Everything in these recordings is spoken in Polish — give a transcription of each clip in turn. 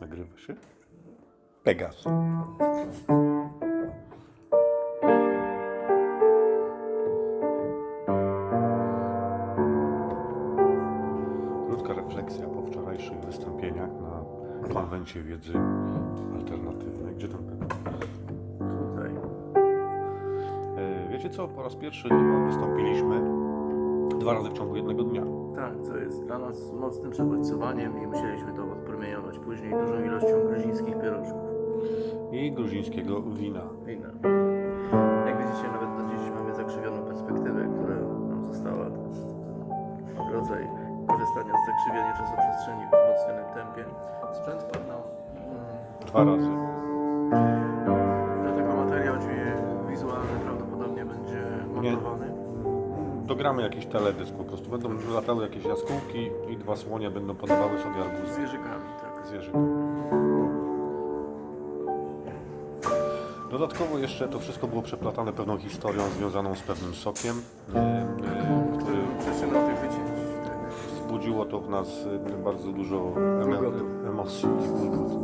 Nagrywa się? Pegas. Krótka refleksja po wczorajszych wystąpieniach na konwencie wiedzy alternatywnej. Gdzie tam Pegas? Tutaj. E, Wiecie co? Po raz pierwszy wystąpiliśmy dwa razy w ciągu jednego dnia. Tak, co jest dla nas mocnym przebodźcowaniem i musieliśmy to odpromieniować później dużą ilością gruzińskich pierożków. I gruzińskiego wina. Wina. Jak widzicie, nawet do dziś mamy zakrzywioną perspektywę, która nam została. To jest rodzaj korzystania z zakrzywienia czasoprzestrzeni w wzmocnionym tempie. Sprzęt padł nam. Dwa razy. Dlatego materiał wizualny prawdopodobnie będzie montowany. Dogramy jakiś teledysk po prostu. Będą latały jakieś jaskółki i dwa słonie będą podawały sobie Z arbuzy wieżykami, tak. z jeżyka. Dodatkowo jeszcze to wszystko było przeplatane pewną historią związaną z pewnym sokiem, e, który Przyczyną tych wycięć. Tak. wzbudziło to w nas e, bardzo dużo emocji i.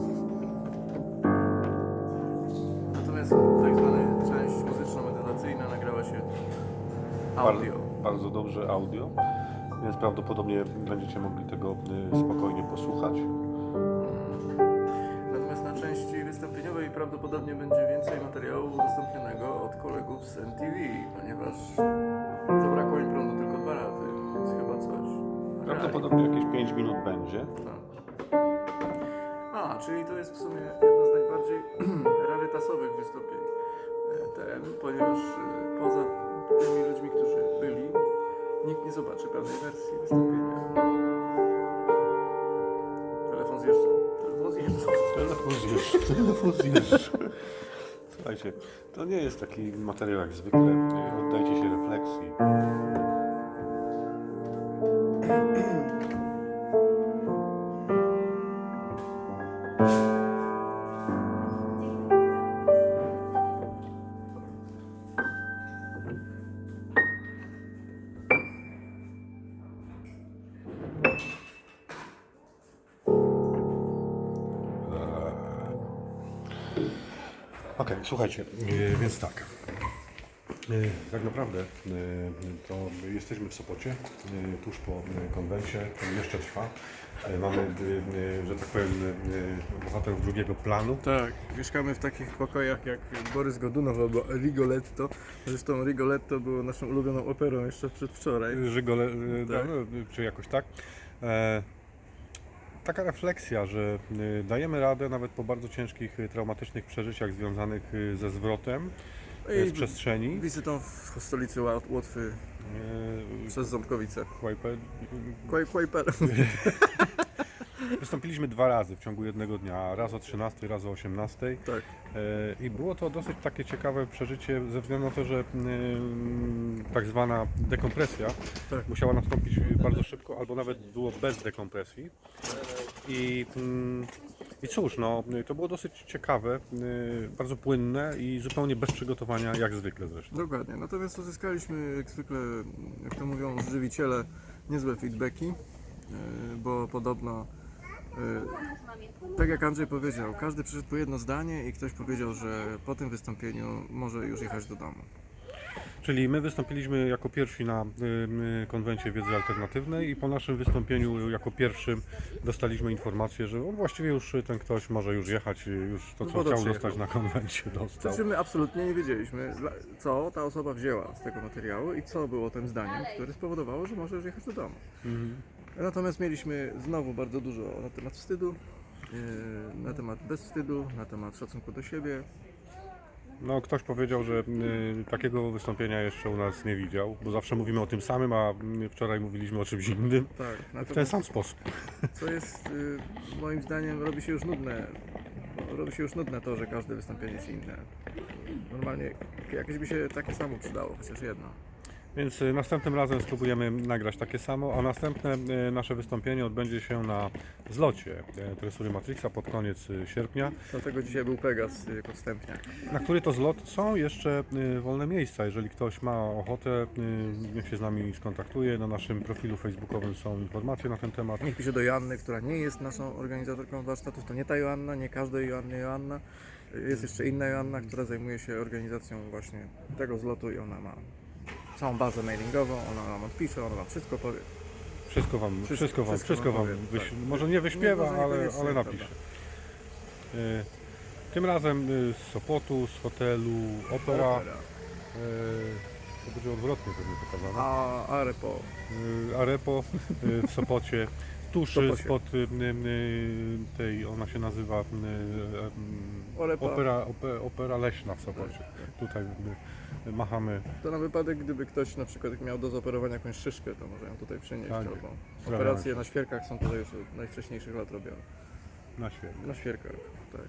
Natomiast tak audio. Bardzo, bardzo dobrze audio, więc prawdopodobnie będziecie mogli tego e, spokojnie posłuchać. Natomiast na części wystąpieniowej prawdopodobnie będzie więcej materiału udostępnionego od kolegów z MTV, ponieważ zabrakło im prądu tylko dwa razy, więc chyba coś. Prawdopodobnie jakieś 5 minut będzie. Tak. A, czyli to jest w sumie jedno z najbardziej rarytasowych wystąpień e, TM, ponieważ e, poza tymi ludźmi, którzy byli, nikt nie zobaczy pełnej wersji wystąpienia. Telefon zjeżdżał. Telefon zjeżdżał. Telefon zjeżdża, telefon zjeżdża. Słuchajcie, to nie jest taki materiał jak zwykle. Oddajcie Okej, słuchajcie, e, więc tak. E, Tak naprawdę e, to jesteśmy w Sopocie, tuż po e, konwencie, jeszcze trwa. Mamy, że tak powiem, e, bohaterów drugiego planu. Tak, mieszkamy w takich pokojach jak Borys Godunow albo Rigoletto. Zresztą Rigoletto było naszą ulubioną operą jeszcze przedwczoraj. Żygole, e, Tak. no, czy jakoś tak. Taka refleksja, że e, dajemy radę nawet po bardzo ciężkich, e, traumatycznych przeżyciach związanych e, ze zwrotem z przestrzeni. Wizytą w stolicy Łotwy przez Ząbkowice. Kłajpe- Kłaj, Kłajper. Wystąpiliśmy dwa razy w ciągu jednego dnia, raz o 13, raz o 18. Tak. I było to dosyć takie ciekawe przeżycie ze względu na to, że mm, tak zwana dekompresja Tak. musiała nastąpić bardzo szybko, albo nawet było bez dekompresji. I, mm, i cóż, no, to było dosyć ciekawe, y, bardzo płynne i zupełnie bez przygotowania, jak zwykle zresztą. Dokładnie. Natomiast uzyskaliśmy, jak zwykle, jak to mówią żywiciele, niezłe feedbacki, yy, bo podobno, yy, tak jak Andrzej powiedział, każdy przyszedł po jedno zdanie i ktoś powiedział, że po tym wystąpieniu może już jechać do domu. Czyli my wystąpiliśmy jako pierwsi na konwencie wiedzy alternatywnej i po naszym wystąpieniu jako pierwszym dostaliśmy informację, że on właściwie już ten ktoś może już jechać, już to co Woda chciał dostać na konwencie dostał. Znaczy my absolutnie nie wiedzieliśmy, co ta osoba wzięła z tego materiału i co było tym zdaniem, które spowodowało, że może już jechać do domu. Mhm. Natomiast mieliśmy znowu bardzo dużo na temat wstydu, yy, na temat bezwstydu, na temat szacunku do siebie. No ktoś powiedział, że y, takiego wystąpienia jeszcze u nas nie widział, bo zawsze mówimy o tym samym, a y, wczoraj mówiliśmy o czymś innym. Tak, W ten sam sposób. co jest y, moim zdaniem robi się już nudne. Robi się już nudne to, że każde wystąpienie jest inne. Normalnie jakieś by się takie samo przydało, chociaż jedno. Więc y, następnym razem spróbujemy nagrać takie samo, a następne y, nasze wystąpienie odbędzie się na zlocie y, Tresury Matrixa pod koniec sierpnia, Dlatego dzisiaj był Pegas jako wstępniak. na który to zlot są jeszcze wolne miejsca. Jeżeli ktoś ma ochotę, niech się z nami skontaktuje. Na naszym profilu facebookowym są informacje na ten temat. Niech pisze do Joanny, która nie jest naszą organizatorką warsztatów. To nie ta Joanna, nie każdej Joanny Joanna. Jest jeszcze inna Joanna, która zajmuje się organizacją właśnie tego zlotu i ona ma całą bazę mailingową, ona nam odpisze, ona nam wszystko powie. Wszystko wam, Wszystko- wszystko wam, wszystko wszystko wam powiem, wyś- tak. może nie wyśpiewa, Nie, ale, ale napisze. Y, Tym razem y, z Sopotu, z hotelu Opera. Opera. y, To będzie odwrotnie pewnie pokazane. A Arepo. Y, Arepo y, w Sopocie. Tuż Sopocie. spod y, tej, ona się nazywa y, y, Orepa. opera, ope- opera Leśna w Sopocie. Tutaj y, machamy. To na wypadek, gdyby ktoś na przykład miał do zaoperowania jakąś szyszkę, to może ją tutaj przynieść. Tak. Albo operacje się. na świerkach są tutaj już od najwcześniejszych lat robione. Na. Na świerkach, tak.